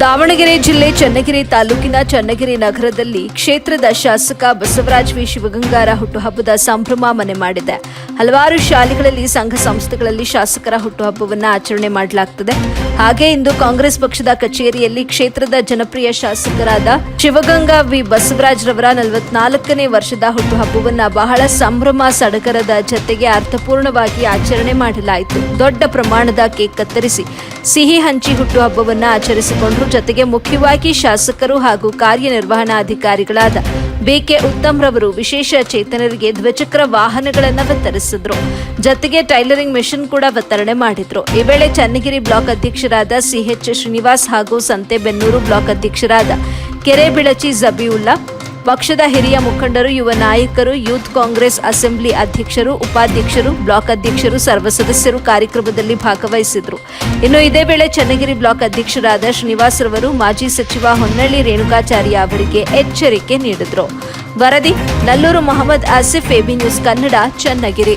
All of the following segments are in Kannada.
ದಾವಣಗೆರೆ ಜಿಲ್ಲೆ ಚನ್ನಗಿರಿ ತಾಲೂಕಿನ ಚನ್ನಗಿರಿ ನಗರದಲ್ಲಿ ಕ್ಷೇತ್ರದ ಶಾಸಕ ಬಸವರಾಜ್ ವಿ ಶಿವಗಂಗಾರ ಹುಟ್ಟುಹಬ್ಬದ ಸಂಭ್ರಮ ಮನೆ ಮಾಡಿದೆ. ಹಲವಾರು ಶಾಲೆಗಳಲ್ಲಿ ಸಂಘ ಸಂಸ್ಥೆಗಳಲ್ಲಿ ಶಾಸಕರ ಹುಟ್ಟುಹಬ್ಬವನ್ನು ಆಚರಣೆ ಮಾಡಲಾಗುತ್ತದೆ ಹಾಗೆ ಇಂದು ಕಾಂಗ್ರೆಸ್ ಪಕ್ಷದ ಕಚೇರಿಯಲ್ಲಿ ಕ್ಷೇತ್ರದ ಜನಪ್ರಿಯ ಶಾಸಕರಾದ ಶಿವಗಂಗಾ ವಿ ಬಸವರಾಜ್ರವರ ನಲವತ್ನಾಲ್ಕನೇ ವರ್ಷದ ಹುಟ್ಟುಹಬ್ಬವನ್ನು ಬಹಳ ಸಂಭ್ರಮ ಸಡಗರದ ಜತೆಗೆ ಅರ್ಥಪೂರ್ಣವಾಗಿ ಆಚರಣೆ ಮಾಡಲಾಯಿತು. ದೊಡ್ಡ ಪ್ರಮಾಣದ ಕೇಕ್ ಕತ್ತರಿಸಿ ಸಿಹಿ ಹಂಚಿ ಹುಟ್ಟುಹಬ್ಬವನ್ನು ಆಚರಿಸಿಕೊಂಡರು. ಜೊತೆಗೆ ಮುಖ್ಯವಾಗಿ ಶಾಸಕರು ಹಾಗೂ ಕಾರ್ಯನಿರ್ವಹಣಾಧಿಕಾರಿಗಳಾದ ಬಿಕೆ ಉತ್ತಮ್ ರವರು ವಿಶೇಷ ಚೇತನರಿಗೆ ದ್ವಿಚಕ್ರ ವಾಹನಗಳನ್ನು ವಿತರಿಸಿದ್ರು. ಜತೆಗೆ ಟೈಲರಿಂಗ್ ಮೆಷಿನ್ ಕೂಡ ವಿತರಣೆ ಮಾಡಿದ್ರು. ಈ ವೇಳೆ ಚನ್ನಗಿರಿ ಬ್ಲಾಕ್ ಅಧ್ಯಕ್ಷರಾದ ಸಿಎಚ್ ಶ್ರೀನಿವಾಸ್ ಹಾಗೂ ಸಂತೆಬೆನ್ನೂರು ಬ್ಲಾಕ್ ಅಧ್ಯಕ್ಷರಾದ ಕೆರೆಬಿಳಚಿ ಜಬಿಯುಲ್ಲಾ ಪಕ್ಷದ ಹಿರಿಯ ಮುಖಂಡರು, ಯುವ ನಾಯಕರು, ಯೂತ್ ಕಾಂಗ್ರೆಸ್ ಅಸೆಂಬ್ಲಿ ಅಧ್ಯಕ್ಷರು, ಉಪಾಧ್ಯಕ್ಷರು, ಬ್ಲಾಕ್ ಅಧ್ಯಕ್ಷರು, ಸರ್ವ ಸದಸ್ಯರು ಕಾರ್ಯಕ್ರಮದಲ್ಲಿ ಭಾಗವಹಿಸಿದರು. ಇನ್ನು ಇದೇ ವೇಳೆ ಚನ್ನಗಿರಿ ಬ್ಲಾಕ್ ಅಧ್ಯಕ್ಷರಾದ ಶ್ರೀನಿವಾಸ್ ರವರು, ಮಾಜಿ ಸಚಿವ ಹೊನ್ನಳ್ಳಿ ರೇಣುಕಾಚಾರ್ಯ ಅವರಿಗೆ ಎಚ್ಚರಿಕೆ ನೀಡಿದರು. ವರದಿ, ನಲ್ಲೂರು ಮೊಹಮ್ಮದ್ ಆಸಿಫ್, ಎಬಿ ನ್ಯೂಸ್ ಕನ್ನಡ, ಚನ್ನಗಿರಿ.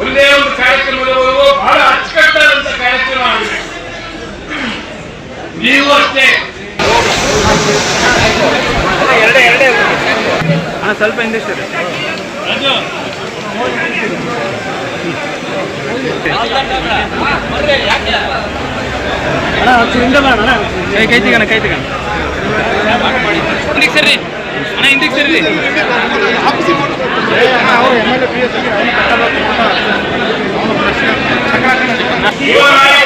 ಒಂದೇ ಒಂದು ಕಾರ್ಯಕ್ರಮದವರೆಗೂ ಬಹಳ ಅಚ್ಚುಕಟ್ಟಾದಂತ ಕಾರ್ಯಕ್ರಮ ಆಗಿದೆ. ನೀವು ಅಷ್ಟೇ. ಸ್ವಲ್ಪ ಹಿಂದಿಷ್ಟು ಸರಿ ಕೈ ಕೈ ತೆಗಣ ಕೈ ತೆಗಣ ಹಿಂದಿಗೆ ಸರ್ರಿ ಅಣ್ಣ ಸರ್ರಿ ಯುವ ನಾಯಕರಿಗೆ ಚನ್ನಗಿರಿ